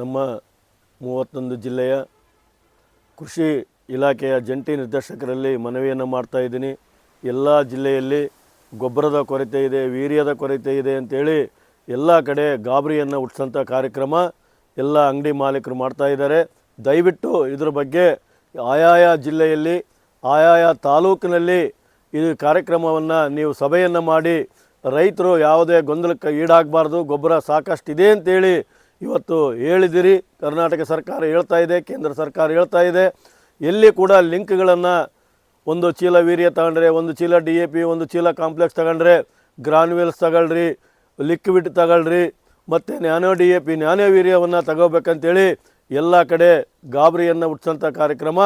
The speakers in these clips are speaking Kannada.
ನಮ್ಮ ಮೂವತ್ತೊಂದು ಜಿಲ್ಲೆಯ ಕೃಷಿ ಇಲಾಖೆಯ ಜಂಟಿ ನಿರ್ದೇಶಕರಲ್ಲಿ ಮನವಿಯನ್ನು ಮಾಡ್ತಾ ಇದ್ದೀನಿ. ಎಲ್ಲ ಜಿಲ್ಲೆಯಲ್ಲಿ ಗೊಬ್ಬರದ ಕೊರತೆ ಇದೆ, ವೀರ್ಯದ ಕೊರತೆ ಇದೆ ಅಂತೇಳಿ ಎಲ್ಲ ಕಡೆ ಗಾಬರಿಯನ್ನು ಹುಟ್ಟಿಸೋಂಥ ಕಾರ್ಯಕ್ರಮ ಎಲ್ಲ ಅಂಗಡಿ ಮಾಲೀಕರು ಮಾಡ್ತಾ ಇದ್ದಾರೆ. ದಯವಿಟ್ಟು ಇದ್ರ ಬಗ್ಗೆ ಆಯಾಯ ಜಿಲ್ಲೆಯಲ್ಲಿ, ಆಯಾಯ ತಾಲೂಕಿನಲ್ಲಿ ಈ ಕಾರ್ಯಕ್ರಮವನ್ನು ನೀವು ಸಭೆಯನ್ನು ಮಾಡಿ ರೈತರು ಯಾವುದೇ ಗೊಂದಲಕ್ಕೆ ಈಡಾಗಬಾರ್ದು, ಗೊಬ್ಬರ ಸಾಕಷ್ಟಿದೆ ಅಂತೇಳಿ ಇವತ್ತು ಹೇಳಿದಿರಿ, ಕರ್ನಾಟಕ ಸರ್ಕಾರ ಹೇಳ್ತಾ ಇದೆ, ಕೇಂದ್ರ ಸರ್ಕಾರ ಹೇಳ್ತಾ ಇದೆ. ಎಲ್ಲಿ ಕೂಡ ಲಿಂಕ್ಗಳನ್ನು ಒಂದು ಚೀಲ ವೀರ್ಯ ತಗೊಂಡ್ರೆ, ಒಂದು ಚೀಲ ಡಿ ಎ ಪಿ, ಒಂದು ಚೀಲ ಕಾಂಪ್ಲೆಕ್ಸ್ ತಗೊಂಡ್ರೆ, ಗ್ರಾನ್ಯೂಲ್ಸ್ ತಗೊಳ್ರಿ, ಲಿಕ್ವಿಡ್ ತಗೊಳ್ರಿ, ಮತ್ತು nano D A P, nano ವೀರ್ಯವನ್ನು ತಗೋಬೇಕಂತೇಳಿ ಎಲ್ಲ ಕಡೆ ಗಾಬರಿಯನ್ನು ಹುಟ್ಟಿಸೋಂಥ ಕಾರ್ಯಕ್ರಮ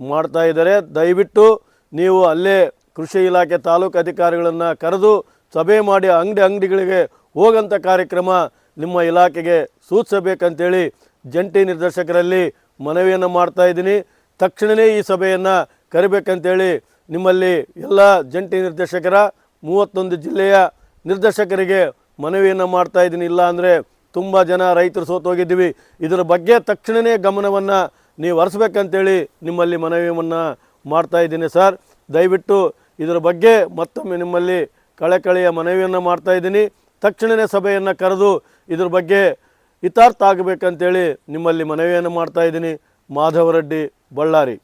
ಮಾಡ್ತಾ ಇದ್ದಾರೆ. ದಯವಿಟ್ಟು ನೀವು ಅಲ್ಲೇ ಕೃಷಿ ಇಲಾಖೆ ತಾಲೂಕು ಅಧಿಕಾರಿಗಳನ್ನು ಕರೆದು ಸಭೆ ಮಾಡಿ ಅಂಗಡಿ ಅಂಗಡಿಗಳಿಗೆ ಹೋಗಂಥ ಕಾರ್ಯಕ್ರಮ ನಿಮ್ಮ ಇಲಾಖೆಗೆ ಸೂಚಿಸಬೇಕಂತೇಳಿ ಜಂಟಿ ನಿರ್ದೇಶಕರಲ್ಲಿ ಮನವಿಯನ್ನು ಮಾಡ್ತಾ ಇದ್ದೀನಿ. ತಕ್ಷಣವೇ ಈ ಸಭೆಯನ್ನು ಕರಿಬೇಕಂತೇಳಿ ನಿಮ್ಮಲ್ಲಿ ಎಲ್ಲ ಜಂಟಿ ನಿರ್ದೇಶಕರ, ಮೂವತ್ತೊಂದು ಜಿಲ್ಲೆಯ ನಿರ್ದೇಶಕರಿಗೆ ಮನವಿಯನ್ನು ಮಾಡ್ತಾ ಇದ್ದೀನಿ. ಇಲ್ಲ ಅಂದರೆ ತುಂಬ ಜನ ರೈತರು ಸೋತೋಗಿದ್ದೀವಿ ಇದರ ಬಗ್ಗೆ ತಕ್ಷಣವೇ ಗಮನವನ್ನು ನೀವು ಹರಿಸ್ಬೇಕಂತೇಳಿ ನಿಮ್ಮಲ್ಲಿ ಮನವಿಯನ್ನು ಮಾಡ್ತಾ ಇದ್ದೀನಿ ಸರ್. ದಯವಿಟ್ಟು ಇದರ ಬಗ್ಗೆ ಮತ್ತೊಮ್ಮೆ ನಿಮ್ಮಲ್ಲಿ ಕಳೆಕಳೆಯ ಮನವಿಯನ್ನು ಮಾಡ್ತಾ ಇದ್ದೀನಿ. ತಕ್ಷಣವೇ ಸಭೆಯನ್ನು ಕರೆದು ಇದ್ರ ಬಗ್ಗೆ ಹಿತಾರ್ಥ ಆಗಬೇಕಂತೇಳಿ ನಿಮ್ಮಲ್ಲಿ ಮನವಿಯನ್ನು ಮಾಡ್ತಾ ಇದ್ದೀನಿ. ಮಾಧವರೆಡ್ಡಿ ಬಳ್ಳಾರಿ.